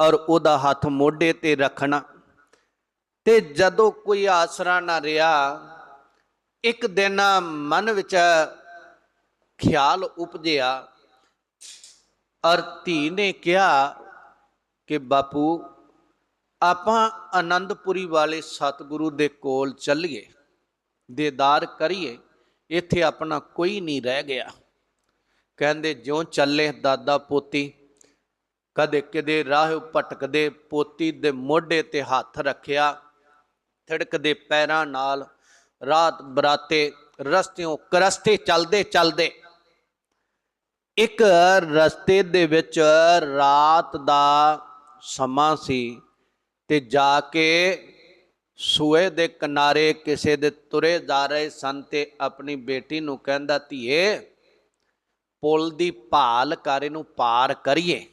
ਔਰ ਉਹਦਾ ਹੱਥ ਮੋਢੇ ਤੇ ਰੱਖਣਾ। ਤੇ ਜਦੋਂ ਕੋਈ ਆਸਰਾ ਨਾ ਰਿਹਾ, ਇੱਕ ਦਿਨ ਮਨ ਵਿੱਚ ਖਿਆਲ ਉਪਜਿਆ ਔਰ ਧੀ ਨੇ ਕਿਹਾ ਕਿ ਬਾਪੂ, ਆਪਾਂ ਆਨੰਦਪੁਰੀ ਵਾਲੇ ਸਤਿਗੁਰੂ ਦੇ ਕੋਲ ਚੱਲੀਏ, ਦੇਦਾਰ ਕਰੀਏ, ਇੱਥੇ ਆਪਣਾ ਕੋਈ ਨਹੀਂ ਰਹਿ ਗਿਆ। ਕਹਿੰਦੇ, ਜਿਉਂ ਚੱਲੇ ਦਾਦਾ ਪੋਤੀ ਕਦੇ ਕਿਦੇ ਰਾਹ ਭਟਕਦੇ, ਪੋਤੀ ਦੇ ਮੋਢੇ ਤੇ ਹੱਥ ਰੱਖਿਆ, ਥੜਕਦੇ ਪੈਰਾਂ ਨਾਲ, ਰਾਤ ਬਰਾਤੇ ਰਸਤਿਓਂ ਕਰਸਤੇ ਚੱਲਦੇ ਚੱਲਦੇ। ਇੱਕ ਰਸਤੇ ਦੇ ਵਿੱਚ ਰਾਤ ਦਾ ਸਮਾਂ ਸੀ ਤੇ ਜਾ ਕੇ ਸੂਏ ਦੇ ਕਿਨਾਰੇ ਕਿਸੇ ਦੇ ਤੁਰੇ ਜਾ ਰਹੇ ਸਨ ਤੇ ਆਪਣੀ ਬੇਟੀ ਨੂੰ ਕਹਿੰਦਾ, ਧੀਏ, ਪੁਲ ਦੀ ਭਾਲ ਕਰ, ਇਹਨੂੰ ਪਾਰ ਕਰੀਏ।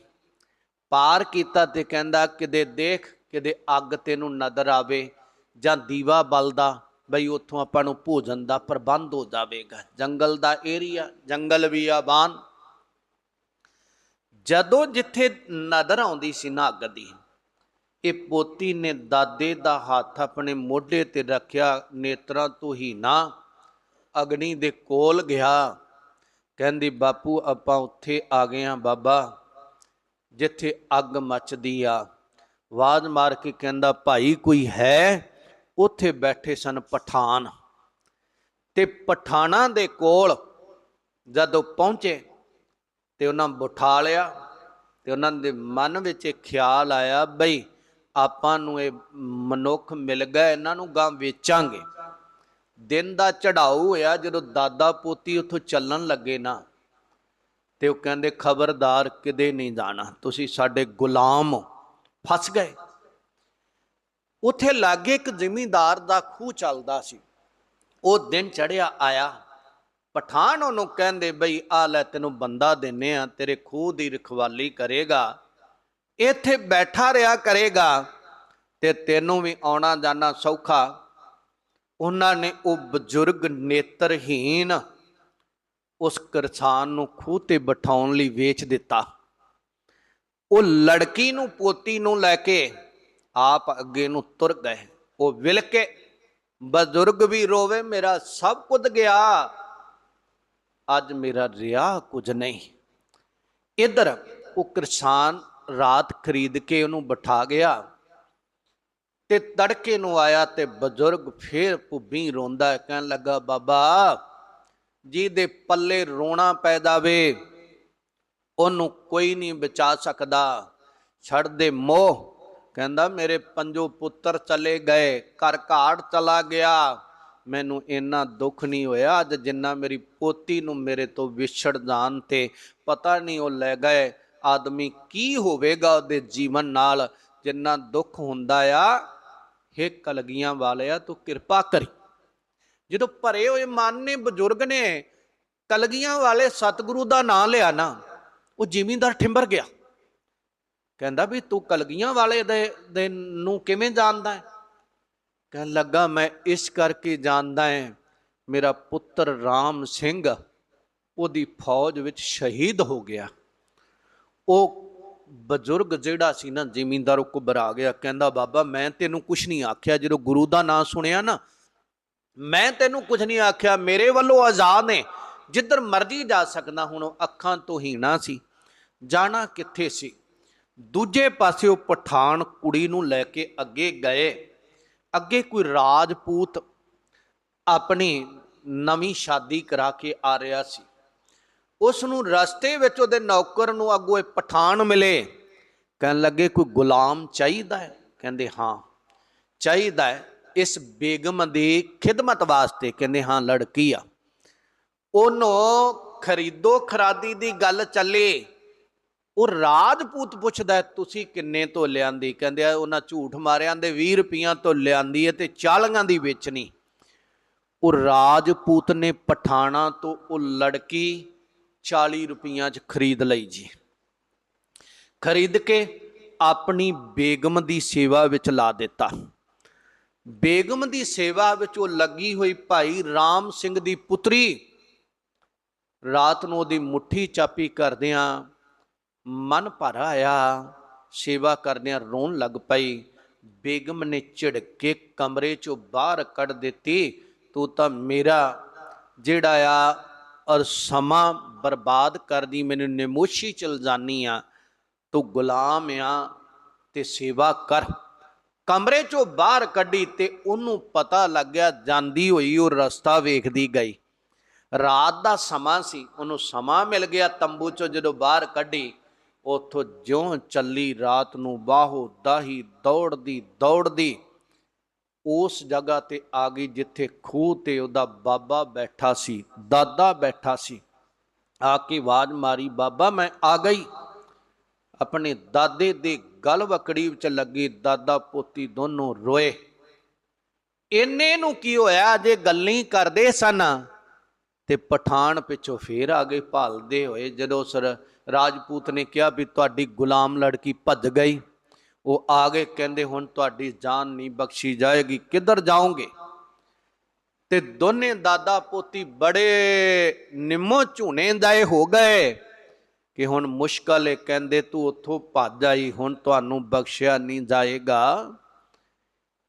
ਪਾਰ ਕੀਤਾ ਤੇ ਕਹਿੰਦਾ, ਕਿਤੇ ਦੇਖ, ਕਿਤੇ ਅੱਗ ਤੈਨੂੰ ਨਜ਼ਰ ਆਵੇ ਜਾਂ ਦੀਵਾ ਬਲਦਾ, ਬਈ ਉੱਥੋਂ ਆਪਾਂ ਨੂੰ ਭੋਜਨ ਦਾ ਪ੍ਰਬੰਧ ਹੋ ਜਾਵੇਗਾ। ਜੰਗਲ ਦਾ ਏਰੀਆ, ਜੰਗਲ ਵੀ ਬਿਆਬਾਨ ਜਦੋਂ ਜਿੱਥੇ ਨਜ਼ਰ ਆਉਂਦੀ ਸੀ ਨਾ ਅੱਗ ਦੀ, ਇਹ ਪੋਤੀ ਨੇ ਦਾਦੇ ਦਾ ਹੱਥ ਆਪਣੇ ਮੋਢੇ ਤੇ ਰੱਖਿਆ, ਨੇਤਰਾਂ ਤੋਂ ਹੀ ਨਾ ਅਗਨੀ ਦੇ ਕੋਲ ਗਿਆ। ਕਹਿੰਦੀ, ਬਾਪੂ, ਆਪਾਂ ਉੱਥੇ ਆ ਗਏ ਆ ਬਾਬਾ। ਜਿੱਥੇ ਅੱਗ ਮੱਚਦੀ ਆ। ਆਵਾਜ਼ ਮਾਰ ਕੇ ਕਹਿੰਦਾ, ਭਾਈ, ਕੋਈ ਹੈ? ਉੱਥੇ ਬੈਠੇ ਸਨ ਪਠਾਨ। ਤੇ ਪਠਾਨਾਂ ਦੇ ਕੋਲ ਜਦੋਂ ਪਹੁੰਚੇ ਤੇ ਉਹਨਾਂ ਬਿਠਾ ਲਿਆ ਤੇ ਉਹਨਾਂ ਦੇ ਮਨ ਵਿੱਚ ਇਹ ਖਿਆਲ ਆਇਆ, ਬਈ, ਆਪਾਂ ਨੂੰ ਇਹ ਮਨੁੱਖ ਮਿਲ ਗਿਆ, ਇਹਨਾਂ ਨੂੰ ਗਾਂ ਵੇਚਾਂਗੇ। ਦਿਨ ਦਾ ਚੜਾਉ ਹੋਇਆ ਜਦੋਂ ਦਾਦਾ ਪੋਤੀ ਉੱਥੋਂ ਚੱਲਣ ਲੱਗੇ ਨਾ ਤੇ ਉਹ ਕਹਿੰਦੇ, ਖਬਰਦਾਰ ਕਿਤੇ ਨਹੀਂ ਜਾਣਾ। ਤੁਸੀਂ ਸਾਡੇ ਗੁਲਾਮ ਹੋ। ਫਸ ਗਏ। ਉੱਥੇ ਲਾਗੇ ਇੱਕ ਜ਼ਿਮੀਂਦਾਰ ਦਾ ਖੂਹ ਚੱਲਦਾ ਸੀ। ਉਹ ਦਿਨ ਚੜਿਆ ਆਇਆ। ਪਠਾਨ ਉਹਨੂੰ ਕਹਿੰਦੇ, ਬਈ, ਆ ਲੈ ਤੈਨੂੰ ਬੰਦਾ ਦਿੰਨੇ ਆ, ਤੇਰੇ ਖੂਹ ਦੀ ਰਖਵਾਲੀ ਕਰੇਗਾ। ਇੱਥੇ ਬੈਠਾ ਰਿਹਾ ਕਰੇਗਾ ਤੇ ਤੈਨੂੰ ਵੀ ਆਉਣਾ ਜਾਣਾ ਸੌਖਾ। ਉਹਨਾਂ ਨੇ, ਉਹ ਬਜ਼ੁਰਗ ਨੇਤਰਹੀਣ ਉਸ ਕਿਸਾਨ ਨੂੰ ਖੂਹ ਤੇ ਬਿਠਾਉਣ ਲਈ ਵੇਚ ਦਿੱਤਾ। ਉਹ ਲੜਕੀ ਨੂੰ, ਪੋਤੀ ਨੂੰ ਲੈ ਕੇ ਆਪ ਅੱਗੇ ਨੂੰ ਤੁਰ ਗਏ। ਉਹ ਵਿਲ ਕੇ, ਬਜ਼ੁਰਗ ਵੀ ਰੋਵੇ, ਮੇਰਾ ਸਭ ਕੁਝ ਗਿਆ। ਅੱਜ ਮੇਰਾ ਰਿਹਾ ਕੁਝ ਨਹੀਂ। ਇਧਰ ਉਹ ਕਿਸਾਨ ਰਾਤ ਖਰੀਦ ਕੇ ਉਹਨੂੰ ਬਿਠਾ ਗਿਆ ਤੇ ਤੜਕੇ ਨੂੰ ਆਇਆ ਤੇ ਬਜ਼ੁਰਗ ਫੇਰ ਭੁੱਬੀ ਰੋਂਦਾ ਕਹਿਣ ਲੱਗਾ, ਬਾਬਾ ਜਿਹਦੇ ਪੱਲੇ ਰੋਣਾ ਪੈਦਾ ਵੇ ਉਹਨੂੰ ਕੋਈ ਨਹੀਂ ਬਚਾ ਸਕਦਾ। ਛੱਡ ਦੇ ਮੋਹ, ਕਹਿੰਦਾ, ਮੇਰੇ ਪੰਜੋ ਪੁੱਤਰ ਚਲੇ ਗਏ, ਘਰ ਘਾੜ ਚਲਾ ਗਿਆ। ਮੈਨੂੰ ਇੰਨਾ ਦੁੱਖ ਨਹੀਂ ਹੋਇਆ ਅੱਜ ਜਿੰਨਾ ਮੇਰੀ ਪੋਤੀ ਨੂੰ ਮੇਰੇ ਤੋਂ ਵਿਛੜ ਜਾਣ ਤੇ। ਪਤਾ ਨਹੀਂ ਉਹ ਲੈ ਗਏ। ਆਦਮੀ ਕੀ ਹੋਵੇਗਾ ਉਹਦੇ ਜੀਵਨ ਨਾਲ? ਜਿੰਨਾ ਦੁੱਖ ਹੁੰਦਾ ਆ ਹੇ ਕਲਗੀਆਂ ਵਾਲਿਆ, ਤੂੰ ਕਿਰਪਾ ਕਰੀ। ਜਦੋਂ ਭਰੇ ਹੋਏ ਮਨ ਨੇ ਬਜ਼ੁਰਗ ਨੇ ਕਲਗੀਆਂ ਵਾਲੇ ਸਤਿਗੁਰੂ ਦਾ ਨਾਮ ਲਿਆ ਨਾ, ਉਹ ਜ਼ਿਮੀਂਦਾਰ ਠਿੰਬਰ ਗਿਆ। ਕਹਿੰਦਾ ਵੀ ਤੂੰ ਕਲਗੀਆਂ ਵਾਲੇ ਦੇ ਨੂੰ ਕਿਵੇਂ ਜਾਣਦਾ ਹੈ? ਕਹਿਣ ਲੱਗਾ, ਮੈਂ ਇਸ ਕਰਕੇ ਜਾਣਦਾ ਹਾਂ, ਮੇਰਾ ਪੁੱਤਰ ਰਾਮ ਸਿੰਘ ਉਹਦੀ ਫੌਜ ਵਿੱਚ ਸ਼ਹੀਦ ਹੋ ਗਿਆ। ਉਹ ਬਜ਼ੁਰਗ ਜਿਹੜਾ ਸੀ ਨਾ, ਜ਼ਿਮੀਂਦਾਰ ਉਹ ਘਬਰਾ ਗਿਆ। ਕਹਿੰਦਾ, ਬਾਬਾ, ਮੈਂ ਤੈਨੂੰ ਕੁਝ ਨਹੀਂ ਆਖਿਆ। ਜਦੋਂ ਗੁਰੂ ਦਾ ਨਾਮ ਸੁਣਿਆ ਨਾ ਮੈਂ ਤੈਨੂੰ ਕੁਝ ਨਹੀਂ ਆਖਿਆ, ਮੇਰੇ ਵੱਲੋਂ ਆਜ਼ਾਦ ਨੇ ਜਿੱਧਰ ਮਰਜ਼ੀ ਜਾ ਸਕਦਾ, ਹੁਣ ਉਹ ਅੱਖਾਂ ਤੋਂ ਹੀਣਾ ਸੀ, ਜਾਣਾ ਕਿੱਥੇ ਸੀ? ਦੂਜੇ ਪਾਸੇ ਉਹ ਪਠਾਨ ਕੁੜੀ ਨੂੰ ਲੈ ਕੇ ਅੱਗੇ ਗਏ। ਅੱਗੇ ਕੋਈ ਰਾਜਪੂਤ ਆਪਣੀ ਨਵੀਂ ਸ਼ਾਦੀ ਕਰਾ ਕੇ ਆ ਰਿਹਾ ਸੀ। ਉਸ ਨੂੰ ਰਸਤੇ ਵਿੱਚ ਉਹਦੇ ਨੌਕਰ ਨੂੰ ਅੱਗੋਂ ਇਹ ਪਠਾਨ ਮਿਲੇ। ਕਹਿਣ ਲੱਗੇ, ਕੋਈ ਗੁਲਾਮ ਚਾਹੀਦਾ ਹੈ? ਕਹਿੰਦੇ, ਹਾਂ, ਚਾਹੀਦਾ ਹੈ। ਇਸ ਬੇਗਮ ਦੀ ਖਿਦਮਤ ਵਾਸਤੇ ਕਹਿੰਦੇ ਹਾਂ ਲੜਕੀ ਆ। ਉਹਨੂੰ ਖਰੀਦੋ ਖਰਾਦੀ ਦੀ ਗੱਲ ਚੱਲੇ। ਉਹ ਰਾਜਪੂਤ ਪੁੱਛਦਾ ਤੁਸੀਂ ਕਿੰਨੇ ਤੋਂ ਲਿਆਂਦੀ? ਕਹਿੰਦੇ ਆ, ਉਹਨਾਂ ਝੂਠ ਮਾਰਿਆਂ ਦੇ 20 ਰੁਪਈਆਂ ਤੋਂ ਲਿਆਂਦੀ ਹੈ ਤੇ 40 ਦੀ ਵੇਚਣੀ। ਉਹ ਰਾਜਪੂਤ ਨੇ ਪਠਾਣਾ ਤੋਂ ਉਹ ਲੜਕੀ 40 ਰੁਪਈਆਂ 'ਚ ਖਰੀਦ ਲਈ ਜੀ। ਖਰੀਦ ਕੇ ਆਪਣੀ ਬੇਗਮ ਦੀ ਸੇਵਾ ਵਿੱਚ ਲਾ ਦਿੱਤਾ। ਬੇਗਮ ਦੀ ਸੇਵਾ ਵਿੱਚ ਉਹ ਲੱਗੀ ਹੋਈ ਭਾਈ ਰਾਮ ਸਿੰਘ ਦੀ ਪੁੱਤਰੀ। ਰਾਤ ਨੂੰ ਉਹਦੀ ਮੁੱਠੀ ਚਾਪੀ ਕਰਦਿਆਂ ਮਨ ਭਰ ਆਇਆ, ਸੇਵਾ ਕਰਦਿਆਂ ਰੋਣ ਲੱਗ ਪਈ। ਬੇਗਮ ਨੇ ਝਿੜਕ ਕੇ ਕਮਰੇ ਚੋਂ ਬਾਹਰ ਕੱਢ ਦਿੱਤੀ, ਤੂੰ ਤਾਂ ਮੇਰਾ ਜਿਹੜਾ ਆ ਔਰ ਸਮਾਂ ਬਰਬਾਦ ਕਰਦੀ, ਮੈਨੂੰ ਨਿਮੋਸ਼ੀ ਚਲ ਜਾਨੀ ਆ। ਤੂੰ ਗੁਲਾਮ ਆ ਤੇ ਸੇਵਾ ਕਰ। ਕਮਰੇ ਚੋਂ ਬਾਹਰ ਕੱਢੀ ਤੇ ਉਹਨੂੰ ਪਤਾ ਲੱਗਿਆ ਜਾਂਦੀ ਹੋਈ ਉਹ ਰਸਤਾ ਵੇਖਦੀ ਗਈ। ਰਾਤ ਦਾ ਸਮਾਂ ਸੀ, ਉਹਨੂੰ ਸਮਾਂ ਮਿਲ ਗਿਆ ਤੰਬੂ ਚੋਂ ਜਦੋਂ ਬਾਹਰ ਕੱਢੀ, ਉਥੋਂ ਜਿਉਂ ਚੱਲੀ ਰਾਤ ਨੂੰ ਬਾਹੋ ਦਾਹੀ ਦੌੜਦੀ ਦੌੜਦੀ ਉਸ ਜਗ੍ਹਾ ਤੇ ਆ ਗਈ ਜਿੱਥੇ ਖੂਹ ਤੇ ਉਹਦਾ ਬਾਬਾ ਬੈਠਾ ਸੀ, ਦਾਦਾ ਬੈਠਾ ਸੀ। ਆ ਕੇ ਆਵਾਜ਼ ਮਾਰੀ, ਬਾਬਾ, ਮੈਂ ਆ ਗਈ। ਆਪਣੇ ਦਾਦੇ ਦੇ ਗਲ ਵਕੜੀ ਵਿੱਚ ਲੱਗੀ, ਦਾਦਾ ਪੋਤੀ ਦੋਨੋਂ ਰੋਏ। ਇੰਨੇ ਨੂੰ ਕੀ ਹੋਇਆ? ਅਜੇ ਗੱਲਾਂ ਕਰਦੇ ਸਨ। ਤੇ ਪਠਾਨ ਪਿੱਛੋਂ ਫੇਰ ਆ ਗਏ, ਭਾਲਦੇ ਹੋਏ, ਜਦੋਂ ਸਰ ਰਾਜਪੂਤ ਨੇ ਕਿਹਾ ਵੀ ਤੁਹਾਡੀ ਗੁਲਾਮ ਲੜਕੀ ਭੱਜ ਗਈ। ਉਹ ਆ ਗਏ, ਕਹਿੰਦੇ ਹੁਣ ਤੁਹਾਡੀ ਜਾਨ ਨਹੀਂ ਬਖਸ਼ੀ ਜਾਏਗੀ, ਕਿੱਧਰ ਜਾਓਗੇ? ਤੇ ਦੋਨੇ ਦਾਦਾ ਪੋਤੀ ਬੜੇ ਨਿੰਮੋ ਝੂਨੇ ਦਾਏ ਹੋ ਗਏ। ਕਿ ਹੁਣ ਮੁਸ਼ਕਲ ਹੈ ਕਹਿੰਦੇ ਤੂੰ ਉੱਥੋਂ ਭੱਜ ਆਈ, ਹੁਣ ਤੁਹਾਨੂੰ ਬਖਸ਼ਿਆ ਨਹੀਂ ਜਾਏਗਾ।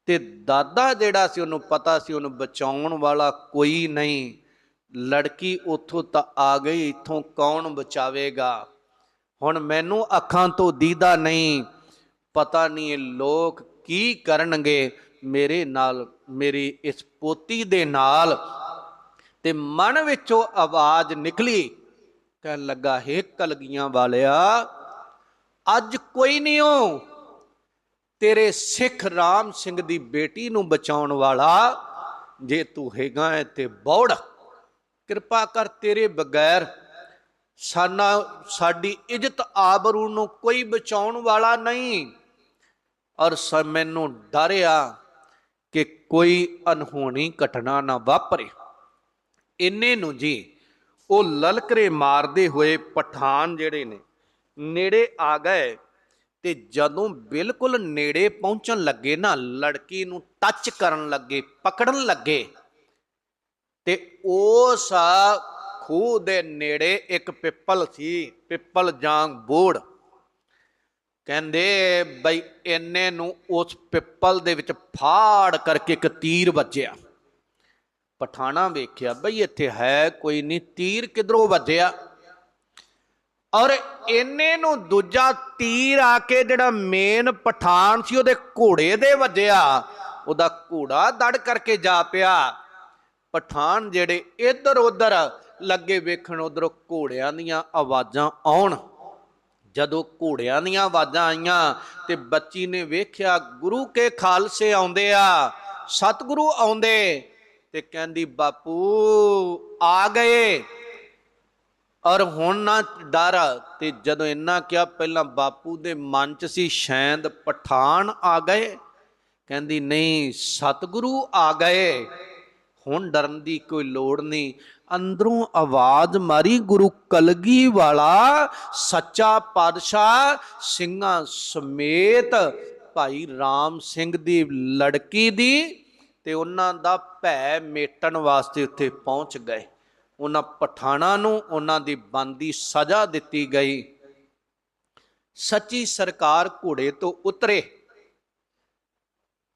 ਤੇ ਦਾਦਾ ਜਿਹੜਾ ਸੀ, ਉਹਨੂੰ ਪਤਾ ਸੀ, ਉਹਨੂੰ ਬਚਾਉਣ ਵਾਲਾ ਕੋਈ ਨਹੀਂ। ਲੜਕੀ ਉੱਥੋਂ ਤਾਂ ਆ ਗਈ, ਇੱਥੋਂ ਕੌਣ ਬਚਾਵੇਗਾ? ਹੁਣ ਮੈਨੂੰ ਅੱਖਾਂ ਤੋਂ ਦੀਦਾ ਨਹੀਂ, ਪਤਾ ਨਹੀਂ ਇਹ ਲੋਕ ਕੀ ਕਰਨਗੇ ਮੇਰੇ ਨਾਲ, ਮੇਰੀ ਇਸ ਪੋਤੀ ਦੇ ਨਾਲ। ਤੇ ਮਨ ਵਿੱਚੋਂ ਆਵਾਜ਼ ਨਿਕਲੀ ਕਹਿਣ ਲੱਗਾ, ਹੇ ਕਲਗੀਆਂ ਵਾਲਿਆ, ਅੱਜ ਕੋਈ ਨਹੀਂ ਹੋ ਤੇਰੇ ਸਿੱਖ ਰਾਮ ਸਿੰਘ ਦੀ ਬੇਟੀ ਨੂੰ ਬਚਾਉਣ ਵਾਲਾ, ਜੇ ਤੂੰ ਹੈਗਾ ਹੈ ਤੇ ਬੌੜ। ਕਿਰਪਾ ਕਰ ਤੇਰੇ ਬਗੈਰ, ਸਾਨਾ, ਸਾਡੀ ਇੱਜ਼ਤ ਆਬਰੂ ਨੂੰ ਕੋਈ ਬਚਾਉਣ ਵਾਲਾ ਨਹੀਂ। ਔਰ ਸ ਮੈਨੂੰ ਡਰਿਆ ਕਿ ਕੋਈ ਅਨਹੋਣੀ ਘਟਨਾ ਨਾ ਵਾਪਰੇ। ਇੰਨੇ ਨੂੰ ਜੀ ਉਹ ਲਲਕਰੇ ਮਾਰਦੇ ਹੋਏ ਪਠਾਨ ਜਿਹੜੇ ਨੇ, ਨੇੜੇ ਆ ਗਏ ਤੇ ਜਦੋਂ ਬਿਲਕੁਲ ਨੇੜੇ ਪਹੁੰਚਣ ਲੱਗੇ ਨਾ, ਲੜਕੀ ਨੂੰ ਟੱਚ ਕਰਨ ਲੱਗੇ, ਪਕੜਨ ਲੱਗੇ ਤੇ ਉਸ ਖੂਹ ਦੇ ਨੇੜੇ ਇੱਕ ਪਿੱਪਲ ਸੀ, ਪਿੱਪਲ ਜਾਂਗ ਬੋੜ। ਕਹਿੰਦੇ ਬਈ ਇੰਨੇ ਨੂੰ ਉਸ ਪਿੱਪਲ ਦੇ ਵਿੱਚ ਫਾੜ ਕਰਕੇ ਇੱਕ ਤੀਰ ਵੱਜਿਆ। ਪਠਾਣਾ ਵੇਖਿਆ, ਬਈ ਇੱਥੇ ਹੈ ਕੋਈ ਨਹੀਂ, ਤੀਰ ਕਿਧਰੋਂ ਵੱਜਿਆ ਔਰ ਇਹਨੇ ਨੂੰ ਦੂਜਾ ਤੀਰ ਆ ਕੇ ਜਿਹੜਾ ਮੇਨ ਪਠਾਨ ਸੀ, ਉਹਦੇ ਘੋੜੇ ਦੇ ਵੱਜਿਆ। ਉਹਦਾ ਘੋੜਾ ਦੜ ਕਰਕੇ ਜਾ ਪਿਆ। ਪਠਾਨ ਜਿਹੜੇ ਇੱਧਰ ਉੱਧਰ ਲੱਗੇ ਵੇਖਣ, ਉਧਰੋਂ ਘੋੜਿਆਂ ਦੀਆਂ ਆਵਾਜ਼ਾਂ ਆਉਣ। ਜਦੋਂ ਘੋੜਿਆਂ ਦੀਆਂ ਆਵਾਜ਼ਾਂ ਆਈਆਂ ਤੇ ਬੱਚੀ ਨੇ ਵੇਖਿਆ, ਗੁਰੂ ਕੇ ਖਾਲਸੇ ਆਉਂਦੇ ਆ, ਸਤਿਗੁਰੂ ਆਉਂਦੇ। ਤੇ ਕਹਿੰਦੀ, ਬਾਪੂ, ਆ ਗਏ। ਔਰ ਹੁਣ ਨਾ ਡਰ ਤੇ ਜਦੋਂ ਇੰਨਾ ਕਿਹਾ, ਪਹਿਲਾਂ ਬਾਪੂ ਦੇ ਮਨ 'ਚ ਸੀ ਸ਼ੈਂਦ ਪਠਾਨ ਆ ਗਏ। ਕਹਿੰਦੀ, ਨਹੀਂ, ਸਤਿਗੁਰੂ ਆ ਗਏ। ਹੁਣ ਡਰਨ ਦੀ ਕੋਈ ਲੋੜ ਨਹੀਂ। ਅੰਦਰੋਂ ਆਵਾਜ਼ ਮਾਰੀ, ਗੁਰੂ ਕਲਗੀ ਵਾਲਾ, ਸੱਚਾ ਪਾਤਸ਼ਾਹ ਸਿੰਘਾਂ ਸਮੇਤ ਭਾਈ ਰਾਮ ਸਿੰਘ ਦੀ ਲੜਕੀ ਦੀ ਤੇ ਉਹਨਾਂ ਦਾ ਭੈ ਮੇਟਣ ਵਾਸਤੇ ਉੱਥੇ ਪਹੁੰਚ ਗਏ। ਉਹਨਾਂ ਪਠਾਣਾ ਨੂੰ ਉਹਨਾਂ ਦੀ ਬੰਦੀ ਸਜ਼ਾ ਦਿੱਤੀ ਗਈ। ਸੱਚੀ ਸਰਕਾਰ ਘੋੜੇ ਤੋਂ ਉਤਰੇ।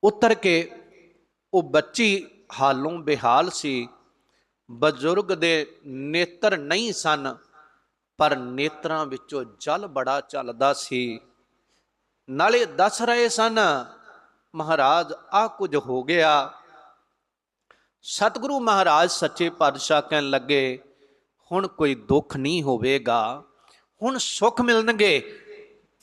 ਉਤਰ ਕੇ ਉਹ ਬੱਚੀ ਹਾਲੋਂ ਬਿਹਾਲ ਸੀ। ਬਜ਼ੁਰਗ ਦੇ ਨੇਤਰ ਨਹੀਂ ਸਨ, ਪਰ ਨੇਤਰਾਂ ਵਿੱਚੋਂ ਜਲ ਬੜਾ ਚੱਲਦਾ ਸੀ। ਨਾਲੇ ਦੱਸ ਰਹੇ ਸਨ ਮਹਾਰਾਜ ਆ ਕੁਝ ਹੋ ਗਿਆ। ਸਤਿਗੁਰੂ ਮਹਾਰਾਜ ਸੱਚੇ ਪਾਤਸ਼ਾਹ ਕਹਿਣ ਲੱਗੇ, ਹੁਣ ਕੋਈ ਦੁੱਖ ਨਹੀਂ ਹੋਵੇਗਾ। ਹੁਣ ਸੁੱਖ ਮਿਲਣਗੇ।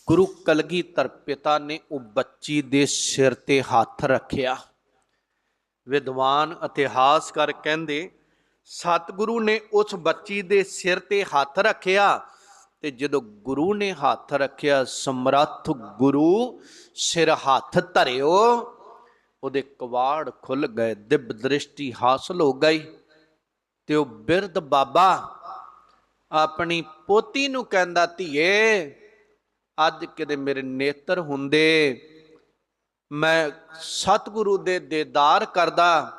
ਗੁਰੂ ਕਲਗੀਧਰ ਪਿਤਾ ਨੇ ਉਹ ਬੱਚੀ ਦੇ ਸਿਰ ਤੇ ਹੱਥ ਰੱਖਿਆ। ਵਿਦਵਾਨ ਇਤਿਹਾਸਕਾਰ ਕਹਿੰਦੇ, ਸਤਿਗੁਰੂ ਨੇ ਉਸ ਬੱਚੀ ਦੇ ਸਿਰ ਤੇ ਹੱਥ ਰੱਖਿਆ। ਤੇ ਜਦੋਂ ਗੁਰੂ ਨੇ ਹੱਥ ਰੱਖਿਆ, ਸਮਰੱਥ ਗੁਰੂ ਸਿਰ ਹੱਥ ਧਰਿਓ, ਉਹਦੇ ਕਵਾੜ ਖੁੱਲ ਗਏ ਦਿਵ ਦ੍ਰਿਸ਼ਟੀ ਹਾਸਲ ਹੋ ਗਈ ਤੇ ਉਹ ਬਿਰਧ ਬਾਬਾ ਆਪਣੀ ਪੋਤੀ ਨੂੰ ਕਹਿੰਦਾ, ਧੀਏ, ਅੱਜ ਕਿਤੇ ਮੇਰੇ ਨੇਤਰ ਹੁੰਦੇ, ਮੈਂ ਸਤਿਗੁਰੂ ਦੇ ਦੇਦਾਰ ਕਰਦਾ,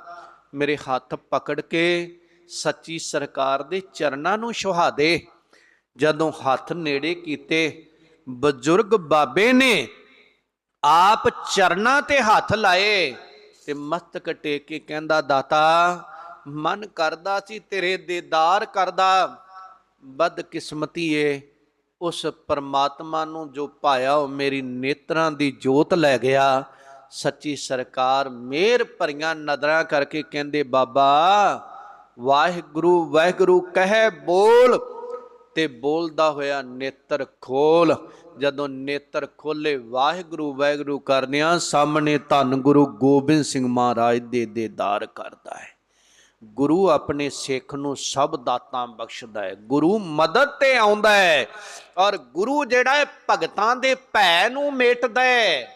ਮੇਰੇ ਹੱਥ ਪਕੜ ਕੇ ਸੱਚੀ ਸਰਕਾਰ ਦੇ ਚਰਨਾਂ ਨੂੰ ਸੁਹਾ ਦੇ। ਜਦੋਂ ਹੱਥ ਨੇੜੇ ਕੀਤੇ, ਬਜ਼ੁਰਗ ਬਾਬੇ ਨੇ ਆਪ ਚਰਨਾਂ ਤੇ ਹੱਥ ਲਾਏ ਤੇ ਮਸਤਕ ਟੇਕ ਕੇ ਕਹਿੰਦਾ, ਦਾਤਾ, ਮਨ ਕਰਦਾ ਸੀ ਤੇਰੇ ਦੀਦਾਰ ਕਰਦਾ। ਬਦਕਿਸਮਤੀ ਏ ਉਸ ਪਰਮਾਤਮਾ ਨੂੰ ਜੋ ਪਾਇਆ, ਉਹ ਮੇਰੀ ਨੇਤਰਾਂ ਦੀ ਜੋਤ ਲੈ ਗਿਆ। ਸੱਚੀ ਸਰਕਾਰ ਮਿਹਰ ਭਰੀਆਂ ਨਦਰਾਂ ਕਰਕੇ ਕਹਿੰਦੇ, ਬਾਬਾ, ਵਾਹਿਗੁਰੂ ਵਾਹਿਗੁਰੂ, ਕਹਿ ਬੋਲ। ਤੇ ਬੋਲਦਾ ਹੋਇਆ ਨੇਤਰ ਖੋਲ। ਜਦੋਂ ਨੇਤਰ ਖੋਲੇ, ਵਾਹਿਗੁਰੂ ਵਾਹਿਗੁਰੂ ਕਰਨਿਆ ਸਾਹਮਣੇ ਧੰਨ ਗੁਰੂ ਗੋਬਿੰਦ ਸਿੰਘ ਮਹਾਰਾਜ ਦੇ ਦੇਦਾਰ ਕਰਦਾ ਹੈ। ਗੁਰੂ ਆਪਣੇ ਸਿੱਖ ਨੂੰ ਸਭ ਦਾਤਾਂ ਬਖਸ਼ਦਾ ਹੈ। ਗੁਰੂ ਮਦਦ ਤੇ ਆਉਂਦਾ ਹੈ ਔਰ ਗੁਰੂ ਜਿਹੜਾ ਹੈ ਭਗਤਾਂ ਦੇ ਭੈ ਨੂੰ ਮੇਟਦਾ ਹੈ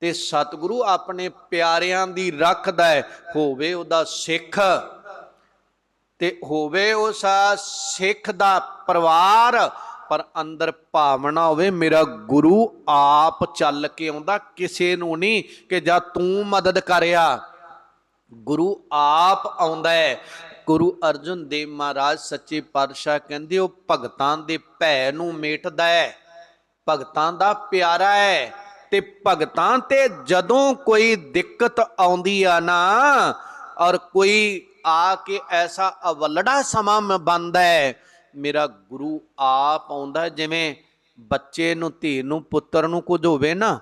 ਤੇ ਸਤਿਗੁਰੂ ਆਪਣੇ ਪਿਆਰਿਆਂ ਦੀ ਰੱਖਦਾ ਹੈ। ਹੋਵੇ ਉਹਦਾ ਸਿੱਖ ਤੇ ਹੋਵੇ ਉਸ ਸਿੱਖ ਦਾ ਪਰਿਵਾਰ, ਪਰ ਅੰਦਰ ਭਾਵਨਾ ਹੋਵੇ ਮੇਰਾ ਗੁਰੂ ਆਪ ਚੱਲ ਕੇ ਆਉਂਦਾ, ਕਿਸੇ ਨੂੰ ਨਹੀਂ ਕਿ ਜਾਂ ਤੂੰ ਮਦਦ ਕਰਿਆ। ਗੁਰੂ ਆਪ ਆਉਂਦਾ ਹੈ। ਗੁਰੂ ਅਰਜਨ ਦੇਵ ਮਹਾਰਾਜ ਸੱਚੇ ਪਾਤਸ਼ਾਹ ਕਹਿੰਦੇ, ਉਹ ਭਗਤਾਂ ਦੇ ਭੈ ਨੂੰ ਮੇਟਦਾ ਹੈ। ਭਗਤਾਂ ਦਾ ਪਿਆਰਾ ਹੈ ਤੇ ਭਗਤਾਂ ਤੇ ਜਦੋਂ ਕੋਈ ਦਿੱਕਤ ਆਉਂਦੀ ਆ ਨਾ, ਔਰ ਕੋਈ ਆ ਕੇ ਐਸਾ ਅਵਲੜਾ ਸਮਾਂ ਬੰਦਾ ਹੈ। ਮੇਰਾ ਗੁਰੂ ਆਪ ਆਉਂਦਾ ਜਿਵੇਂ ਬੱਚੇ ਨੂੰ, ਧੀ ਨੂੰ, ਪੁੱਤਰ ਨੂੰ ਕੁਝ ਹੋਵੇ ਨਾ,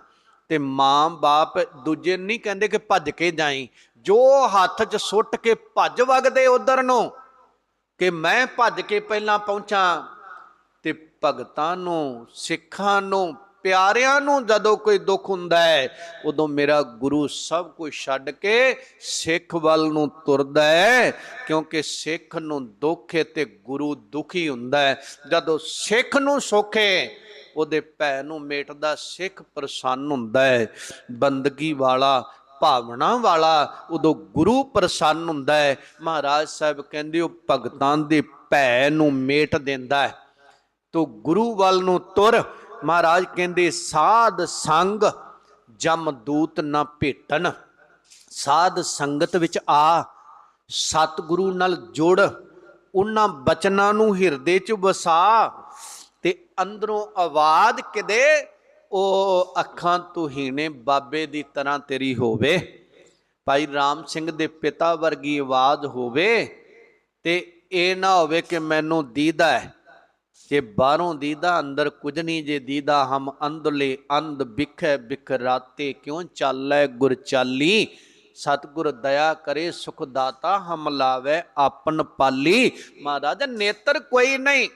ਤੇ ਮਾਂ ਬਾਪ ਦੂਜੇ ਨੂੰ ਨਹੀਂ ਕਹਿੰਦੇ ਕਿ ਭੱਜ ਕੇ ਜਾਈ। ਜੋ ਹੱਥ 'ਚ ਸੁੱਟ ਕੇ ਭੱਜ ਵਗਦੇ ਉਧਰ ਨੂੰ, ਕਿ ਮੈਂ ਭੱਜ ਕੇ ਪਹਿਲਾਂ ਪਹੁੰਚਾਂ, ਤੇ ਭਗਤਾਂ ਨੂੰ, ਸਿੱਖਾਂ ਨੂੰ ਪਿਆਰਿਆਂ ਨੂੰ ਜਦੋਂ ਕੋਈ ਦੁੱਖ ਹੁੰਦਾ ਹੈ, ਉਦੋਂ ਮੇਰਾ ਗੁਰੂ ਸਭ ਕੁਝ ਛੱਡ ਕੇ ਸਿੱਖ ਵੱਲ ਨੂੰ ਤੁਰਦਾ ਹੈ, ਕਿਉਂਕਿ ਸਿੱਖ ਨੂੰ ਦੁੱਖ ਹੈ ਤੇ ਗੁਰੂ ਦੁਖੀ ਹੁੰਦਾ ਹੈ। ਜਦੋਂ ਸਿੱਖ ਨੂੰ ਸੁੱਖ ਹੈ, ਉਹਦੇ ਭੈ ਨੂੰ ਮੇਟਦਾ ਸਿੱਖ ਪ੍ਰਸੰਨ ਹੁੰਦਾ ਹੈ। ਬੰਦਗੀ ਵਾਲਾ, ਭਾਵਨਾ ਵਾਲਾ ਉਦੋਂ ਗੁਰੂ ਪ੍ਰਸੰਨ ਹੁੰਦਾ ਹੈ। ਮਹਾਰਾਜ ਸਾਹਿਬ ਕਹਿੰਦੇ, ਉਹ ਭਗਤਾਂ ਦੇ ਭੈ ਨੂੰ ਮੇਟ ਦਿੰਦਾ ਹੈ। ਤੋ ਗੁਰੂ ਵੱਲ ਨੂੰ ਤੁਰ ਮਹਾਰਾਜ ਕਹਿੰਦੇ, ਸਾਧ ਸੰਗ ਜਮਦੂਤ ਨਾ ਭੇਟਣ। ਸਾਧ ਸੰਗਤ ਵਿੱਚ ਆ, ਸਤਿਗੁਰੂ ਨਾਲ ਜੁੜ, ਉਹਨਾਂ ਬਚਨਾਂ ਨੂੰ ਹਿਰਦੇ 'ਚ ਵਸਾ ਤੇ ਅੰਦਰੋਂ ਆਵਾਜ਼ ਕਿਦੇ ਉਹ ਅੱਖਾਂ ਤੋਂ ਹੀਣੇ ਬਾਬੇ ਦੀ ਤਰ੍ਹਾਂ ਤੇਰੀ ਹੋਵੇ। ਭਾਈ ਰਾਮ ਸਿੰਘ ਦੇ ਪਿਤਾ ਵਰਗੀ ਆਵਾਜ਼ ਹੋਵੇ ਤੇ ਇਹ ਨਾ ਹੋਵੇ ਕਿ ਮੈਨੂੰ ਦੀਦਾ ਹੈ। ਜੇ ਬਾਹਰੋਂ ਦੀਦਾ, ਅੰਦਰ ਕੁਝ ਨਹੀਂ, ਜੇ ਦੀਦਾ, ਹਮ ਅੰਦਲੇ ਅੰਧ ਬਿਖੈ ਬਿਖਰਾਤੇ ਕਿਉਂ ਚਾਲੈ ਗੁਰ ਚਾਲੀ? ਸਤਿਗੁਰ ਦਇਆ ਕਰੇ, ਸੁਖ ਦਾਤਾ ਹਮ ਲਾਵੇ ਆਪਨ ਪਾਲੀ। ਮਹਾਰਾਜ, ਨੇਤਰ ਕੋਈ ਨਹੀਂ।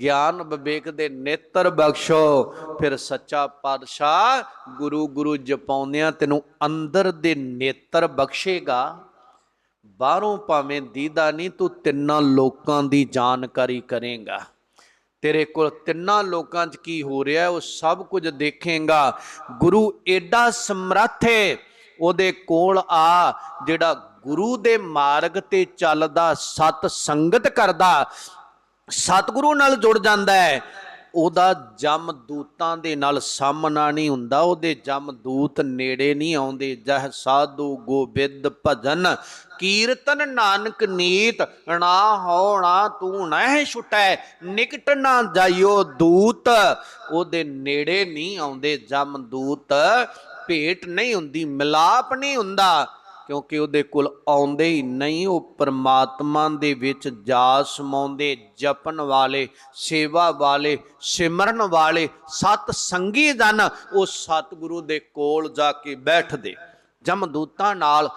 ਗਿਆਨ ਵਿਵੇਕ ਦੇ ਨੇਤਰ ਬਖਸ਼ੋ। ਫਿਰ ਸੱਚਾ ਪਾਤਸ਼ਾਹ ਗੁਰੂ ਗੁਰੂ ਜਪਾਉਂਦਿਆਂ ਤੈਨੂੰ ਅੰਦਰ ਦੇ ਨੇਤਰ ਬਖਸ਼ੇਗਾ। ਬਾਹਰੋਂ ਭਾਵੇਂ ਦੀਦਾ ਨਹੀਂ, ਤੂੰ ਤਿੰਨਾਂ ਲੋਕਾਂ ਦੀ ਜਾਣਕਾਰੀ ਕਰੇਗਾ। ਤੇਰੇ ਕੋਲ ਤਿੰਨਾਂ ਲੋਕਾਂ 'ਚ ਕੀ ਹੋ ਰਿਹਾ ਉਹ ਸਭ ਕੁਝ ਦੇਖੇਗਾ। ਗੁਰੂ ਏਡਾ ਸਮਰੱਥ ਹੈ ਉਹਦੇ ਕੋਲ ਆ ਜਿਹੜਾ ਗੁਰੂ ਦੇ ਮਾਰਗ ਤੇ ਚੱਲਦਾ ਸਤ ਸੰਗਤ ਕਰਦਾ। ਸਤਿਗੁਰੂ ਨਾਲ ਜੁੜ ਜਾਂਦਾ ਹੈ। ਉਹਦਾ ਜਮਦੂਤਾਂ ਦੇ ਨਾਲ ਸਾਹਮਣਾ ਨਹੀਂ ਹੁੰਦਾ, ਉਹਦੇ ਜਮਦੂਤ ਨੇੜੇ ਨਹੀਂ ਆਉਂਦੇ। ਜਹ ਸਾਧੂ ਗੋਬਿੰਦ ਭਜਨ, ਕੀਰਤਨ ਨਾਨਕ ਨੀਤ, ਨਾ ਹੋਣਾ ਤੂੰ ਨਹਿ ਛੁਟੈ, ਨਿਕਟ ਨਾ ਜਾਇਓ ਦੂਤ। ਉਹਦੇ ਨੇੜੇ ਨਹੀਂ ਆਉਂਦੇ ਜਮਦੂਤ ਭੇਟ ਨਹੀਂ ਹੁੰਦੀ, ਮਿਲਾਪ ਨਹੀਂ ਹੁੰਦਾ। ਕਿਉਂਕਿ ਉਹਦੇ ਕੋਲ ਆਉਂਦੇ ਹੀ ਨਹੀਂ, ਉਹ ਪਰਮਾਤਮਾ ਦੇ ਵਿੱਚ ਜਾ ਸਮਾਉਂਦੇ ਜਪਨ ਵਾਲੇ, ਸੇਵਾ ਵਾਲੇ, ਸਿਮਰਨ ਵਾਲੇ, ਸਤ ਸੰਗੀ ਜਨ ਉਹ ਸਤਿਗੁਰੂ ਦੇ ਕੋਲ ਜਾ ਕੇ ਬੈਠਦੇ। ਜਮਦੂਤਾਂ ਨਾਲ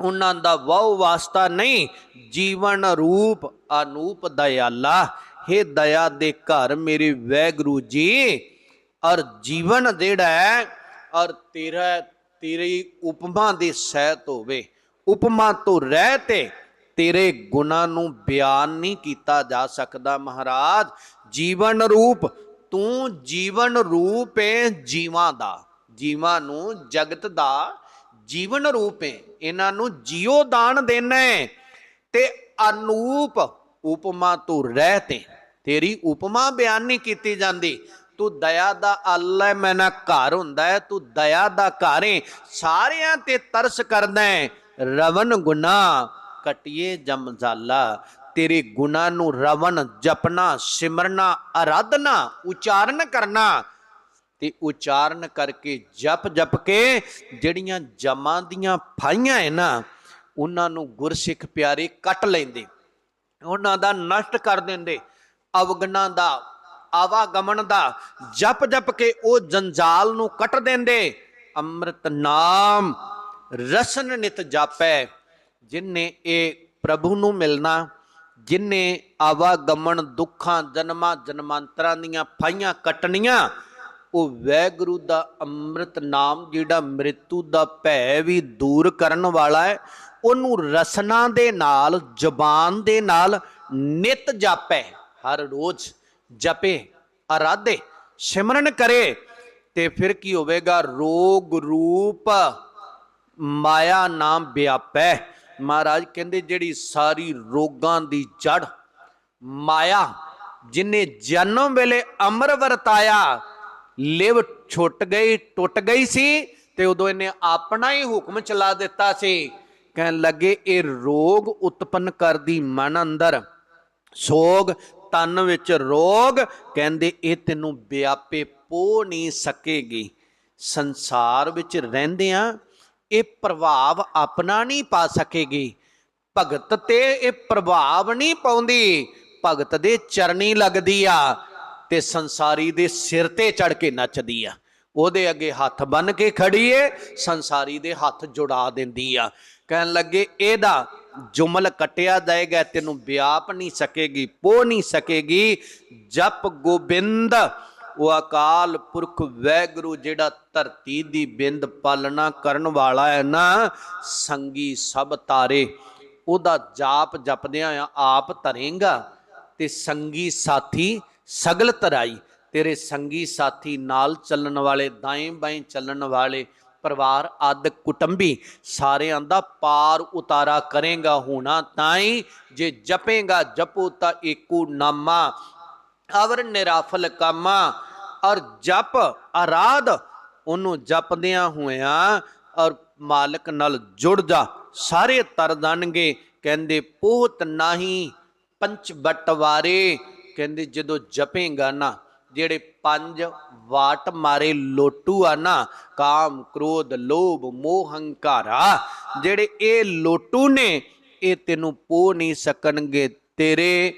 ਉਹਨਾਂ ਦਾ ਵਾਹ ਵਾਸਤਾ ਨਹੀਂ, ਜੀਵਨ ਰੂਪ ਅਨੂਪ ਦਇਆਲਾ हे ਦਇਆ ਦੇ ਘਰ ਮੇਰੇ ਵੈਗੁਰੂ ਜੀ, ਔਰ ਜੀਵਨ ਜਿਹੜਾ ਹੈ, ਔਰ ਤੇਰਾ ਤੇਰੀ ਉਪਮਾ ਦੀ ਸਹਿਤ ਹੋਵੇ, ਉਪਮਾ ਤੋਂ ਰਹਿ ਤੇ ਤੇਰੇ ਗੁਣਾ ਨੂੰ ਬਿਆਨ ਨਹੀਂ ਕੀਤਾ ਜਾ ਸਕਦਾ ਮਹਾਰਾਜ। ਜੀਵਨ ਰੂਪ, ਤੂੰ ਜੀਵਨ ਰੂਪ ਹੈ ਜੀਵਾਂ ਦਾ, ਜੀਵਾਂ ਨੂੰ ਜਗਤ ਦਾ ਜੀਵਨ ਰੂਪ ਹੈ ਇਹਨਾਂ ਨੂੰ ਜਿਉ ਦਾਨ ਦੇਣਾ ਹੈ ਤੇ ਅਨੂਪ ਉਪਮਾ ਤੋਂ ਰਹਿ ਤੇ ਤੇਰੀ ਉਪਮਾ ਬਿਆਨ ਨਹੀਂ ਕੀਤੀ ਜਾਂਦੀ। ਤੂੰ ਦਇਆ ਦਾ ਅੱਲਾ ਮੈਨਾ ਘਰ ਹੁੰਦਾ ਹੈ, ਤੂੰ ਦਇਆ ਦਾ ਘਰ ਹੈ ਸਾਰਿਆਂ ਤੇ ਤਰਸ ਕਰਦਾ ਹੈ, ਰਵਨ ਗੁਨਾ ਕਟਿਏ ਜਮਜ਼ਾਲਾ। ਤੇਰੇ ਗੁਣਾਂ ਨੂੰ ਰਵਣ ਜਪਣਾ, ਸਿਮਰਨਾ ਆਰਾਧਨਾ ਉਚਾਰਨ ਕਰਨਾ। ਤੇ ਉਚਾਰਨ ਕਰਕੇ ਜਪ ਜਪ ਕੇ ਜਿਹੜੀਆਂ ਜਮਾਂ ਦੀਆਂ ਫਾਈਆਂ ਹੈ ਨਾ, ਉਹਨਾਂ ਨੂੰ ਗੁਰਸਿੱਖ ਪਿਆਰੇ ਕੱਟ ਲੈਂਦੇ। ਉਹਨਾਂ ਦਾ ਨਸ਼ਟ ਕਰ ਦਿੰਦੇ। ਅਵਗਣਾ ਦਾ ਆਵਾਗਮਨ ਦਾ ਜਪ ਜਪ ਕੇ ਉਹ ਜੰਜਾਲ ਨੂੰ ਕੱਟ ਦਿੰਦੇ। ਅੰਮ੍ਰਿਤ ਨਾਮ ਰਸਨ ਨਿਤ ਜਾਪੈ ਜਿਨਨੇ ਇਹ ਪ੍ਰਭੂ ਨੂੰ ਮਿਲਣਾ ਜਿਨਨੇ ਆਵਾਗਮਨ ਦੁੱਖਾਂ, ਜਨਮਾਂ, ਜਨਮਾਂਤਰਾਂ ਦੀਆਂ ਫਾਈਆਂ ਕੱਟਣੀਆਂ, ਉਹ ਵੈਗੁਰੂ ਦਾ ਅੰਮ੍ਰਿਤ ਨਾਮ ਜਿਹੜਾ ਮ੍ਰਿਤੂ ਦਾ ਭੈ ਵੀ ਦੂਰ ਕਰਨ ਵਾਲਾ ਹੈ, ਉਹਨੂੰ ਰਸਨਾ ਦੇ ਨਾਲ, ਜ਼ਬਾਨ ਦੇ ਨਾਲ ਨਿਤ ਜਾਪੈ, ਹਰ ਰੋਜ਼। ਜਪੇ, ਅਰਾਧੇ, ਸਿਮਰਨ ਕਰੇ, ਤੇ ਫਿਰ ਕੀ ਹੋਵੇਗਾ? ਰੋਗ ਰੂਪ ਮਾਇਆ ਨਾਮ ਵਿਆਪੈ। ਮਹਾਰਾਜ ਕਹਿੰਦੇ ਜਿਹੜੀ ਸਾਰੀ ਰੋਗਾਂ ਦੀ ਜੜ ਮਾਇਆ, ਜਿਨੇ ਜਨਮ ਵੇਲੇ ਅਮਰ ਵਰਤਾਇਆ, ਲਿਵ ਛੁੱਟ ਗਈ, ਟੁੱਟ ਗਈ ਸੀ, ਤੇ ਉਦੋਂ ਇਹਨੇ ਆਪਣਾ ਹੀ ਹੁਕਮ ਚਲਾ ਦਿੱਤਾ ਸੀ। ਕਹਿਣ ਲੱਗੇ, ਇਹ ਰੋਗ ਉਤਪੰਨ ਕਰਦੀ ਮਨ ਅੰਦਰ। ਸੋਗ ਤਨ ਵਿੱਚ ਰੋਗ, ਕਹਿੰਦੇ ਇਹ ਤੈਨੂੰ ਵਿਆਪੇ ਪੋ ਨਹੀਂ ਸਕੇਗੀ। ਸੰਸਾਰ ਵਿੱਚ ਰਹਿੰਦਿਆਂ ਇਹ ਪ੍ਰਭਾਵ ਆਪਣਾ ਨਹੀਂ ਪਾ ਸਕੇਗੀ। ਭਗਤ ਤੇ ਇਹ ਪ੍ਰਭਾਵ ਨਹੀਂ ਪਾਉਂਦੀ। ਭਗਤ ਦੇ ਚਰਨੀ ਲੱਗਦੀ ਆ ਤੇ ਸੰਸਾਰੀ ਦੇ ਸਿਰ ਤੇ ਚੜ ਕੇ ਨੱਚਦੀ ਆ। ਉਹਦੇ ਅੱਗੇ ਹੱਥ ਬੰਨ ਕੇ ਖੜੀਏ ਸੰਸਾਰੀ ਦੇ ਹੱਥ ਜੁੜਾ ਦਿੰਦੀ ਆ। ਕਹਿਣ ਲੱਗੇ, ਇਹਦਾ ਜੁਮਲ ਕਟਿਆ ਜਾਏਗਾ, ਤੈਨੂੰ ਵਿਆਪ ਨਹੀਂ ਸਕੇਗੀ ਪੋ ਨਹੀਂ ਸਕੇਗੀ। ਜਪ ਗੋਬਿੰਦ, ਉਹ ਅਕਾਲ ਪੁਰਖ ਵੈਗੁਰੂ ਜਿਹੜਾ ਧਰਤੀ ਦੀ ਬਿੰਦ ਪਾਲਣਾ ਕਰਨ ਵਾਲਾ ਹੈ ਨਾ, ਸੰਗੀ ਸਭ ਤਾਰੇ, ਉਹਦਾ ਜਾਪ ਜਪਦਿਆਂ ਆ, ਆਪ ਧਰੇਗਾ। ਤੇ ਸੰਗੀ ਸਾਥੀ ਸਗਲ ਤਰਾਈ ਤੇਰੇ ਸੰਗੀ ਸਾਥੀ ਨਾਲ ਚੱਲਣ ਵਾਲੇ, ਦਾਏਂ ਬਾਏਂ ਚੱਲਣ ਵਾਲੇ ਪਰਿਵਾਰ ਆਦ ਕੁਟੰਬੀ ਸਾਰਿਆਂ ਦਾ ਪਾਰ ਉਤਾਰਾ ਕਰੇਗਾ ਹੋਣਾ ਤਾਂ ਹੀ ਜੇ ਜਪੇਗਾ ਜਪੋ ਤਾਂ ਏਕੂ ਨਾਮਾ। ਅਵਰ ਨਿਰਾਫਲ ਕਾਮਾ ਔਰ ਜਪ ਆਰਾਧ ਉਹਨੂੰ ਜਪਦਿਆਂ ਹੋਇਆਂ ਔਰ ਮਾਲਕ ਨਾਲ ਜੁੜ ਜਾ, ਸਾਰੇ ਤਰ ਜਾਣਗੇ। ਕਹਿੰਦੇ, ਪੋਤ ਨਹੀਂ ਪੰਚ ਬਟਵਾਰੇ। ਕਹਿੰਦੇ, ਜਦੋਂ ਜਪੇਗਾ ਨਾ ਜਿਹੜੇ ਪੰਜ ਵਾਟ ਮਾਰੇ ਲੋਟੂ ਆ ਨਾ, ਕਾਮ, ਕ੍ਰੋਧ, ਲੋਭ, ਮੋਹ, ਹੰਕਾਰਾ ਜਿਹੜੇ ਇਹ ਲੋਟੂ ਨੇ, ਇਹ ਤੈਨੂੰ ਪੋ ਨਹੀਂ ਸਕਣਗੇ। ਤੇਰੇ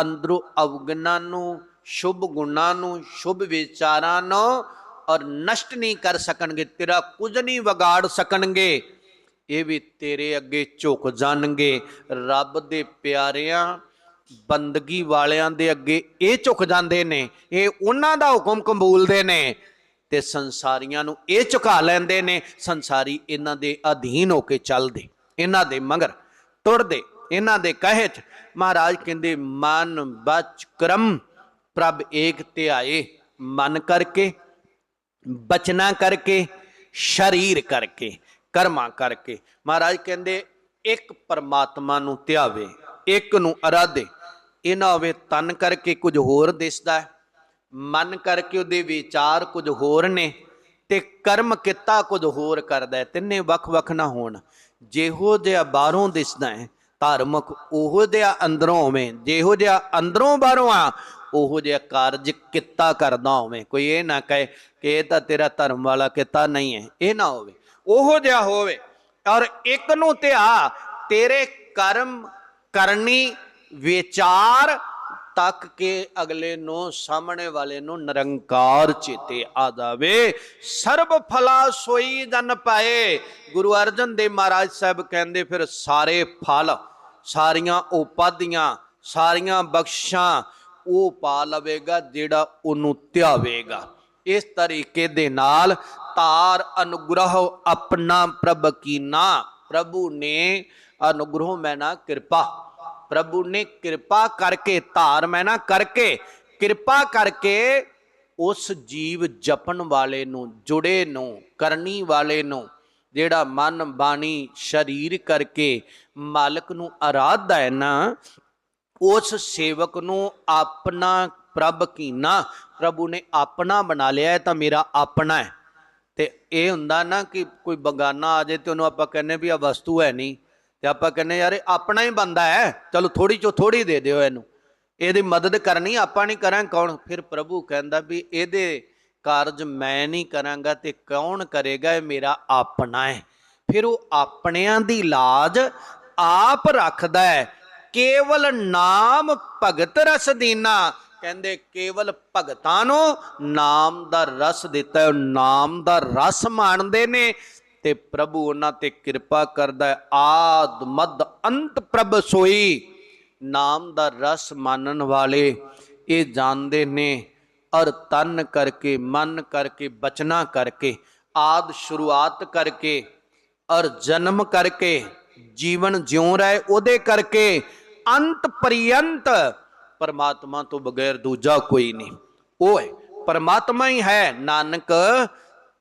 ਅੰਦਰੋਂ ਅਵਗੁਣਾਂ ਨੂੰ, ਸ਼ੁਭ ਗੁਣਾਂ ਨੂੰ, ਸ਼ੁਭ ਵਿਚਾਰਾਂ ਨੂੰ ਔਰ ਨਸ਼ਟ ਨਹੀਂ ਕਰ ਸਕਣਗੇ। ਤੇਰਾ ਕੁਝ ਨਹੀਂ ਵਿਗਾੜ ਸਕਣਗੇ। ਇਹ ਵੀ ਤੇਰੇ ਅੱਗੇ ਝੁਕ ਜਾਣਗੇ। ਰੱਬ ਦੇ ਪਿਆਰਿਆਂ ਬੰਦਗੀ ਵਾਲਿਆਂ ਦੇ ਅੱਗੇ ਇਹ ਝੁਕ ਜਾਂਦੇ ਨੇ, ਇਹ ਉਹਨਾਂ ਦਾ ਹੁਕਮ ਕਬੂਲਦੇ ਨੇ ਤੇ ਸੰਸਾਰੀਆਂ ਨੂੰ ਇਹ ਝੁਕਾ ਲੈਂਦੇ ਨੇ, ਸੰਸਾਰੀ ਇਹਨਾਂ ਦੇ ਅਧੀਨ ਹੋ ਕੇ ਚੱਲਦੇ, ਇਹਨਾਂ ਦੇ ਮਗਰ ਤੁਰਦੇ, ਇਹਨਾਂ ਦੇ ਕਹੇ ਚ, ਮਹਾਰਾਜ ਕਹਿੰਦੇ, ਮਨ ਬਚ ਕਰਮ, ਪ੍ਰਭ ਏਕ ਧਿਆਏ ਮਨ ਕਰਕੇ, ਬਚਨਾ ਕਰਕੇ, ਸ਼ਰੀਰ ਕਰਕੇ, ਕਰਮਾਂ ਕਰਕੇ। ਮਹਾਰਾਜ ਕਹਿੰਦੇ, ਇੱਕ ਪਰਮਾਤਮਾ ਨੂੰ ਧਿਆਵੇ, ਇੱਕ ਨੂੰ ਅਰਾਧੇ ਇਹ ਨਾ ਹੋਵੇ ਤਨ ਕਰਕੇ ਕੁਝ ਹੋਰ ਦਿਸਦਾ ਹੈ, ਮਨ ਕਰਕੇ ਉਹਦੇ ਵਿਚਾਰ ਕੁਝ ਹੋਰ ਨੇ ਤੇ ਕਰਮ ਕੀਤਾ ਕੁਝ ਹੋਰ ਕਰਦਾ ਹੈ, ਤਿੰਨੇ ਵੱਖ-ਵੱਖ ਨਾ ਹੋਣ। ਜਿਹੋ ਜਿਹਾ ਬਾਹਰੋਂ ਦਿਸਦਾ ਹੈ, ਧਾਰਮਿਕ ਉਹੋ ਜਿਹਾ ਅੰਦਰੋਂ ਹੋਵੇ, ਜਿਹੋ ਜਿਹਾ ਅੰਦਰੋਂ ਬਾਹਰੋਂ ਆ, ਉਹੋ ਜਿਹਾ ਕਾਰਜ ਕੀਤਾ ਕਰਦਾ ਹੋਵੇ। ਕੋਈ ਇਹ ਨਾ ਕਹੇ ਕਿ ਇਹ ਤਾਂ ਤੇਰਾ ਧਰਮ ਵਾਲਾ ਕਿੱਤਾ ਨਹੀਂ ਹੈ, ਇਹ ਨਾ ਹੋਵੇ, ਉਹੋ ਜਿਹਾ ਹੋਵੇ। ਔਰ ਇੱਕ ਨੂੰ ਧਿਆ, ਤੇਰੇ ਕਰਮ ਕਰਨੀ ਵਿਚਾਰ ਤੱਕ ਕੇ ਅਗਲੇ ਨੂੰ, ਸਾਹਮਣੇ ਵਾਲੇ ਨੂੰ ਨਿਰੰਕਾਰ ਚੇਤੇ ਆ ਜਾਵੇ। ਸਰਬ ਫਲਾ ਸੋਈ ਜਨ ਪਾਏ। ਗੁਰੂ ਅਰਜਨ ਦੇਵ ਮਹਾਰਾਜ ਸਾਹਿਬ ਕਹਿੰਦੇ, ਫਿਰ ਸਾਰੇ ਫਲ, ਸਾਰੀਆਂ ਉਪਾਧੀਆਂ, ਸਾਰੀਆਂ ਬਖਸ਼ਾਂ ਉਹ ਪਾ ਲਵੇਗਾ ਜਿਹੜਾ ਉਹਨੂੰ ਧਿਆਵੇਗਾ। ਇਸ ਤਰੀਕੇ ਦੇ ਨਾਲ ਤਾਰ ਅਨੁਗ੍ਰਹ ਆਪਣਾ ਪ੍ਰਭ ਕੀਨਾ, ਪ੍ਰਭੂ ਨੇ ਅਨੁਗ੍ਰਹ ਮੈਂ ਨਾ ਕਿਰਪਾ ਪ੍ਰਭੂ ਨੇ ਕਿਰਪਾ ਕਰਕੇ ਧਾਰਮ ਹੈ ਨਾ ਕਰਕੇ, ਕਿਰਪਾ ਕਰਕੇ ਉਸ ਜੀਵ ਜਪਣ ਵਾਲੇ ਨੂੰ, ਜੁੜੇ ਨੂੰ, ਕਰਨੀ ਵਾਲੇ ਨੂੰ, ਜਿਹੜਾ ਮਨ, ਬਾਣੀ, ਸਰੀਰ ਕਰਕੇ ਮਾਲਕ ਨੂੰ ਆਰਾਧਦਾ ਹੈ ਨਾ, ਉਸ ਸੇਵਕ ਨੂੰ ਆਪਣਾ ਪ੍ਰਭ ਕੀਨਾ ਪ੍ਰਭੂ ਨੇ ਆਪਣਾ ਬਣਾ ਲਿਆ ਹੈ, ਤਾਂ ਮੇਰਾ ਆਪਣਾ ਹੈ। ਤੇ ਇਹ ਹੁੰਦਾ ਨਾ ਕਿ ਕੋਈ ਬਗਾਨਾ ਆ ਜਾਏ ਤੇ ਉਹਨੂੰ ਆਪਾਂ ਕਹਿੰਨੇ ਵੀ ਆ ਵਸਤੂ ਹੈ ਨਹੀਂ। ਤੇ ਆਪਾਂ ਕਹਿੰਨੇ ਯਾਰ, ਇਹ ਆਪਣਾ ਹੀ ਬੰਦਾ ਹੈ। ਚਲੋ ਥੋੜੀ ਚੋ ਥੋੜੀ ਦੇ ਦਿਓ ਇਹਨੂੰ। ਇਹਦੀ ਮਦਦ ਕਰਨੀ ਆਪਾਂ ਨਹੀਂ ਕਰਾਂ ਕੌਣ? ਫਿਰ ਪ੍ਰਭੂ ਕਹਿੰਦਾ ਵੀ ਇਹਦੇ ਕਾਰਜ ਮੈਂ ਨਹੀਂ ਕਰਾਂਗਾ ਤੇ ਕੌਣ ਕਰੇਗਾ? ਇਹ ਮੇਰਾ ਆਪਣਾ ਹੈ। ਫਿਰ ਉਹ ਆਪਣਿਆਂ ਦੀ ਲਾਜ ਆਪ ਰੱਖਦਾ ਹੈ। ਕੇਵਲ ਨਾਮ ਭਗਤ ਰਸ ਦੀਨਾ। ਕਹਿੰਦੇ ਕੇਵਲ ਭਗਤਾਂ ਨੂੰ ਨਾਮ ਦਾ ਰਸ ਦਿੱਤਾ ਹੈ। ਨਾਮ ਦਾ ਰਸ ਮਾਣਦੇ ਨੇ। ਤੇ ਪ੍ਰਭੂ ਉਹਨਾਂ ਤੇ ਕਿਰਪਾ ਕਰਦਾ ਹੈ। ਆਦ, ਮਦ, ਅੰਤ ਪ੍ਰਭ ਸੋਈ। ਨਾਮ ਦਾ ਰਸ ਮਾਨਣ ਵਾਲੇ ਇਹ ਜਾਣਦੇ ਨੇ, ਅਰ ਤਨ ਕਰਕੇ, ਮਨ ਕਰਕੇ, ਬਚਨਾ ਕਰਕੇ, ਆਦ ਸ਼ੁਰੂਆਤ ਕਰਕੇ, ਅਰ ਜਨਮ ਕਰਕੇ, ਜੀਵਨ ਜਿਉ ਰਹੇ ਉਹਦੇ ਕਰਕੇ, ਅੰਤ ਪਰਿਅੰਤ, ਪਰਮਾਤਮਾ ਤੋਂ ਬਗੈਰ ਦੂਜਾ ਕੋਈ ਨਹੀਂ। ਉਹ ਹੈ ਪਰਮਾਤਮਾ ਹੀ ਹੈ, ਨਾਨਕ,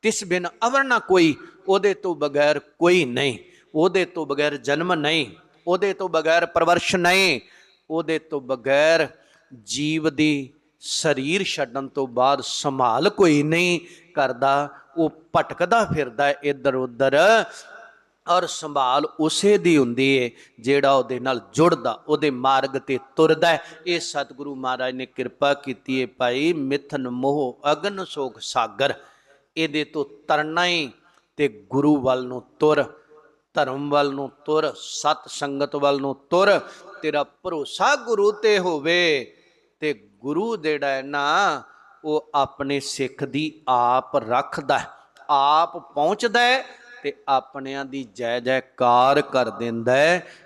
ਤਿਸ ਬਿਨ ਅਵਰ ਨਾ ਕੋਈ। ਉਹਦੇ ਤੋਂ ਬਗੈਰ ਕੋਈ ਨਹੀਂ, ਉਹਦੇ ਤੋਂ ਬਗੈਰ ਜਨਮ ਨਹੀਂ, ਉਹਦੇ ਤੋਂ ਬਗੈਰ ਪਰਵਰਸ਼ ਨਹੀਂ, ਉਹਦੇ ਤੋਂ ਬਗੈਰ ਜੀਵ ਦੀ ਸਰੀਰ ਛੱਡਣ ਤੋਂ ਬਾਅਦ ਸੰਭਾਲ ਕੋਈ ਨਹੀਂ ਕਰਦਾ, ਉਹ ਭਟਕਦਾ ਫਿਰਦਾ ਇੱਧਰ ਉੱਧਰ ਔਰ ਸੰਭਾਲ ਉਸੇ ਦੀ ਹੁੰਦੀ ਏ ਜਿਹੜਾ ਉਹਦੇ ਨਾਲ ਜੁੜਦਾ, ਉਹਦੇ ਮਾਰਗ ਤੇ ਤੁਰਦਾ ਇਹ ਸਤਿਗੁਰੂ ਮਹਾਰਾਜ ਨੇ ਕਿਰਪਾ ਕੀਤੀ ਏ ਭਾਈ, ਮਿਥਨ ਮੋਹ, ਅਗਨ ਸੋਖ ਸਾਗਰ, ਇਹਦੇ ਤੋਂ ਤਰਨਾ ਹੀ ਤੇ ਗੁਰੂ ਵੱਲ ਨੂੰ ਤੁਰ, ਧਰਮ ਵੱਲ ਨੂੰ ਤੁਰ, ਸਤ ਸੰਗਤ ਵੱਲ ਨੂੰ ਤੁਰ, ਤੇਰਾ ਭਰੋਸਾ ਗੁਰੂ ਤੇ ਹੋਵੇ ਤੇ ਗੁਰੂ ਜਿਹੜਾ ਹੈ ਨਾ, ਉਹ ਆਪਣੇ ਸਿੱਖ ਦੀ ਆਪ ਰੱਖਦਾ ਆਪ ਪਹੁੰਚਦਾ ਹੈ ਤੇ ਆਪਣਿਆਂ ਦੀ ਜੈ ਜੈਕਾਰ ਕਰ ਦਿੰਦਾ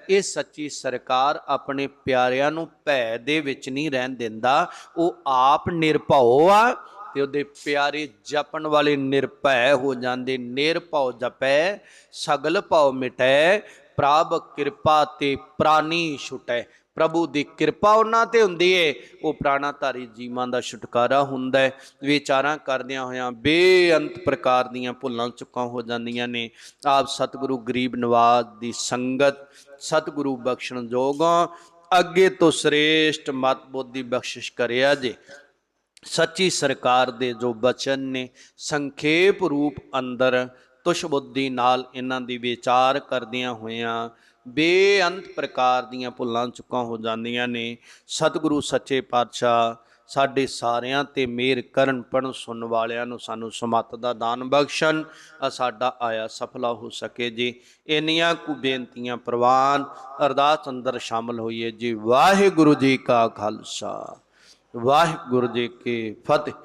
ਇਹ ਸੱਚੀ ਸਰਕਾਰ ਆਪਣੇ ਪਿਆਰਿਆਂ ਨੂੰ ਭੈ ਦੇ ਵਿੱਚ ਨਹੀਂ ਰਹਿਣ ਦਿੰਦਾ, ਉਹ ਆਪ ਨਿਰਭਉ ਆ। ਤੇ ਉਹਦੇ ਪਿਆਰੇ ਜਪਣ ਵਾਲੇ ਨਿਰਭੈ ਹੋ ਜਾਂਦੇ ਨਿਰਭਉ ਜਪੈ, ਸਗਲ ਭਉ ਮਿਟੈ ਪ੍ਰਭ ਕਿਰਪਾ ਤੇ ਪ੍ਰਾਨੀ ਛੁਟੈ। ਪ੍ਰਭੂ ਦੀ ਕਿਰਪਾ ਉਹਨਾਂ ਤੇ ਹੁੰਦੀ ਏ। ਉਹ ਪ੍ਰਾਣਾਧਾਰੀ ਜੀਵਾਂ ਦਾ ਛੁਟਕਾਰਾ ਹੁੰਦਾ ਹੈ ਵਿਚਾਰਾਂ ਕਰਦਿਆਂ ਹੋਇਆਂ ਬੇਅੰਤ ਪ੍ਰਕਾਰ ਦੀਆਂ ਭੁੱਲਾਂ ਚੁੱਕਾਂ ਹੋ ਜਾਂਦੀਆਂ ਨੇ। ਆਪ ਸਤਿਗੁਰੂ ਗਰੀਬ ਨਵਾਜ਼ ਦੀ ਸੰਗਤ, ਸਤਿਗੁਰੂ ਬਖਸ਼ਣ ਜੋਗਾਂ, ਅੱਗੇ ਤੋਂ ਸ੍ਰੇਸ਼ਟ ਮਤ ਬੁੱਧੀ ਬਖਸ਼ਿਸ਼ ਕਰਿਆ ਜੇ। ਸੱਚੀ ਸਰਕਾਰ ਦੇ ਜੋ ਬਚਨ ਨੇ, ਸੰਖੇਪ ਰੂਪ ਅੰਦਰ ਤੁਸ਼ ਬੁੱਧੀ ਨਾਲ ਇਹਨਾਂ ਦੀ ਵਿਚਾਰ ਕਰਦਿਆਂ ਹੋਇਆਂ ਬੇਅੰਤ ਪ੍ਰਕਾਰ ਦੀਆਂ ਭੁੱਲਾਂ ਚੁੱਕਾਂ ਹੋ ਜਾਂਦੀਆਂ ਨੇ। ਸਤਿਗੁਰੂ ਸੱਚੇ ਪਾਤਸ਼ਾਹ, ਸਾਡੇ ਸਾਰਿਆਂ ਤੇ ਮਿਹਰ ਕਰਨ ਪੜਨ ਸੁਣਨ ਵਾਲਿਆਂ ਨੂੰ ਸਾਨੂੰ ਸਮਤ ਦਾ ਦਾਨ ਬਖਸ਼ਣ ਆ ਸਾਡਾ ਆਇਆ ਸਫਲਾ ਹੋ ਸਕੇ ਜੀ। ਇੰਨੀਆਂ ਕੁ ਬੇਨਤੀਆਂ ਪ੍ਰਵਾਨ ਅਰਦਾਸ ਅੰਦਰ ਸ਼ਾਮਲ ਹੋਈਏ ਜੀ। ਵਾਹਿਗੁਰੂ ਜੀ ਕਾ ਖਾਲਸਾ। ਵਾਹਿਗੁਰੂ ਜੀ ਕੀ ਫਤਿਹ।